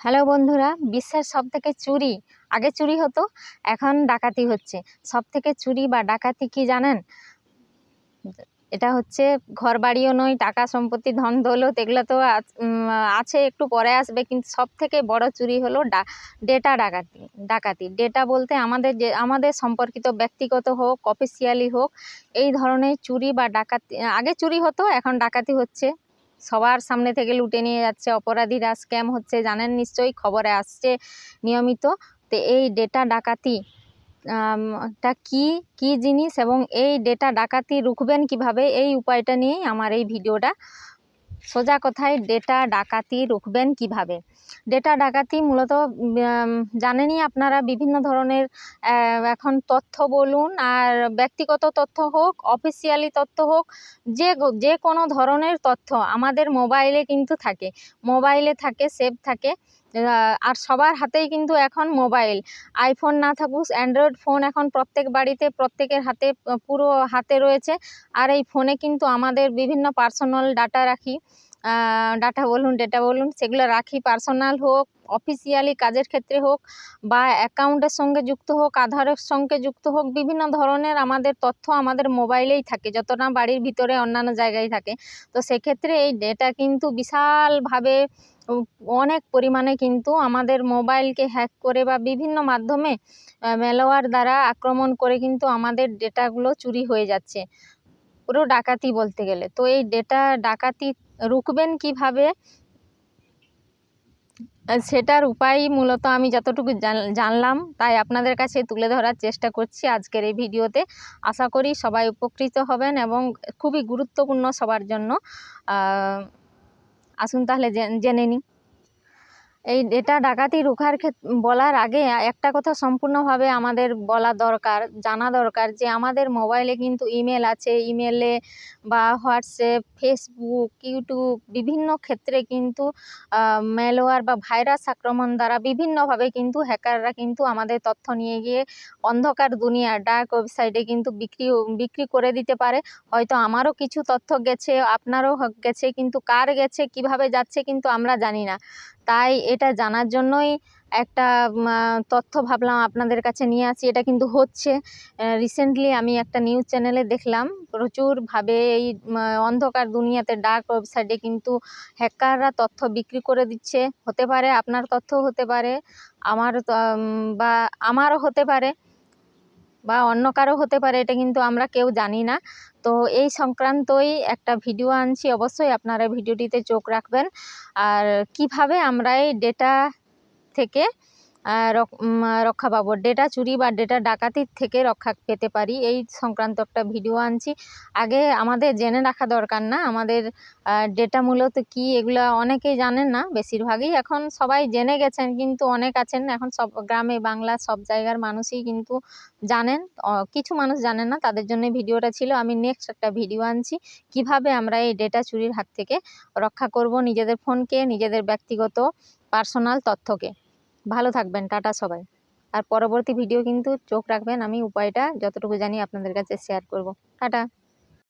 Hello বন্ধুরা, বিশ্বের সব থেকে চুরি, আগে চুরি হতো, এখন ডাকাতি হচ্ছে। সব থেকে চুরি বা ডাকাতি কি জানেন? এটা হচ্ছে ঘর বাড়িও নয়, টাকা, সম্পত্তি, ধন, দৌলত, এগুলো তো আছে, একটু পরে আসবে, কিন্তু সব থেকে বড় চুরি হলো ডেটা ডাকাতি ডাকাতি। ডেটা বলতে আমাদের যে, আমাদের সম্পর্কিত ব্যক্তিগত হোক অফিসিয়ালি হোক, এই ধরনের চুরি বা ডাকাতি, আগে চুরি হতো, এখন ডাকাতি হচ্ছে। সবার সামনে থেকে লুটে নিয়ে যাচ্ছে। অপরাধীরা স্ক্যাম হচ্ছে, জানেন নিশ্চয়ই? খবরে আসছে নিয়মিত। তো এই ডেটা ডাকাতি টা কি কি জিনিস এবং এই ডেটা ডাকাতি রুখবেন কীভাবে? এই উপায়টা নিয়েই আমার এই ভিডিওটা সোজা কথায় ডেটা ডাকাতি রুখবেন কীভাবে? ডেটা ডাকাতি মূলত জানেনই আপনারা বিভিন্ন ধরনের এখন তথ্য বলুন আর ব্যক্তিগত তথ্য হোক অফিসিয়ালি তথ্য হোক, যে যে কোনো ধরনের তথ্য আমাদের মোবাইলে কিন্তু থাকে। মোবাইলে থাকে, সেভ থাকে। আর সবার হাতেই কিন্তু এখন মোবাইল। আইফোন না থাকুক অ্যান্ড্রয়েড ফোন এখন প্রত্যেক বাড়িতে, প্রত্যেকের হাতে পুরো হাতে রয়েছে। আর এই ফোনে কিন্তু আমাদের বিভিন্ন পার্সোনাল ডাটা রাখি। ডাটা বলুন ডেটা বলুন, সেগুলো রাখি পার্সোনাল হোক অফিসিয়ালি কাজের ক্ষেত্রে হোক, বা অ্যাকাউন্টের সঙ্গে যুক্ত হোক আধারের সঙ্গে যুক্ত হোক, বিভিন্ন ধরনের আমাদের তথ্য আমাদের মোবাইলেই থাকে যত না বাড়ির ভিতরে অন্যান্য জায়গায় থাকে। তো সেক্ষেত্রে এই ডেটা কিন্তু বিশালভাবে অনেক পরিমাণে কিন্তু আমাদের মোবাইলকে হ্যাক করে বা বিভিন্ন মাধ্যমে ম্যালওয়্যার দ্বারা আক্রমণ করে কিন্তু আমাদের ডেটাগুলো চুরি হয়ে যাচ্ছে। পুরো ডাকাতি বলতে গেলে। তো এই ডেটা ডাকাতি রুখবেন কীভাবে? সেটার উপায় মূলত আমি যতটুকু জান- জানলাম, তাই আপনাদের কাছে তুলে ধরার চেষ্টা করছি আজকের এই ভিডিওতে। আশা করি সবাই উপকৃত হবেন এবং খুবই গুরুত্বপূর্ণ সবার জন্য। আসুন তাহলে জেনে নিই। এই এটা ডাকাতি রুখার বলার আগে একটা কথা সম্পূর্ণভাবে আমাদের বলা দরকার, জানা দরকার যে আমাদের মোবাইলে কিন্তু ইমেল আছে। ইমেলে বা হোয়াটসঅ্যাপ, ফেসবুক, ইউটিউব বিভিন্ন ক্ষেত্রে কিন্তু ম্যালওয়্যার বা ভাইরাস আক্রমণ দ্বারা বিভিন্নভাবে কিন্তু হ্যাকাররা কিন্তু আমাদের তথ্য নিয়ে গিয়ে অন্ধকার দুনিয়া ডার্ক ওয়েবসাইটে কিন্তু বিক্রি বিক্রি করে দিতে পারে। হয়তো আমারও কিছু তথ্য গেছে, আপনারও গেছে, কিন্তু কার গেছে, কীভাবে যাচ্ছে কিন্তু আমরা জানি না। তাই এটা জানার জন্যই একটা তথ্য ভাবলাম আপনাদের কাছে নিয়ে আসি। এটা কিন্তু হচ্ছে রিসেন্টলি আমি একটা নিউজ চ্যানেলে দেখলাম। প্রচুরভাবে এই অন্ধকার দুনিয়াতে ডার্ক ওয়েবসাইটে কিন্তু হ্যাকাররা তথ্য বিক্রি করে দিচ্ছে। হতে পারে আপনার তথ্য হতে পারে আমার বা আমারও হতে পারে। বা অন্য কারও হতে পারে, এটা কিন্তু আমরা কেউ জানি না। তো এই সংক্রান্তই একটা ভিডিও আনছি, অবশ্যই আপনারা ভিডিওটিতে চোখ রাখবেন। আর কীভাবে আমরা এই ডেটা থেকে রক্ষা পাবো। ডেটা চুরি বা ডেটা ডাকাতির থেকে রক্ষা পেতে পারি, এই সংক্রান্ত একটা ভিডিও আনছি। আগে আমাদের জেনে রাখা দরকার না, আমাদের ডেটা মূলত কি এগুলো অনেকেই জানেন না, বেশিরভাগই এখন সবাই জেনে গেছেন, কিন্তু অনেক আছেন। এখন সব গ্রামে বাংলা সব জায়গার মানুষই কিন্তু জানেন কিছু মানুষ জানেন না, তাদের জন্য ভিডিওটা ছিল। আমি নেক্সট একটা ভিডিও আনছি, কীভাবে আমরা এই ডেটা চুরির হাত থেকে রক্ষা করব নিজেদের ফোনকে নিজেদের ব্যক্তিগত পার্সোনাল তথ্যকে। ভালো থাকবেন, টাটা সবাই। আর পরবর্তী ভিডিও কিন্তু চোখ রাখবেন, আমি উপায়টা যতটুকু জানি আপনাদের কাছে শেয়ার করব। টাটা।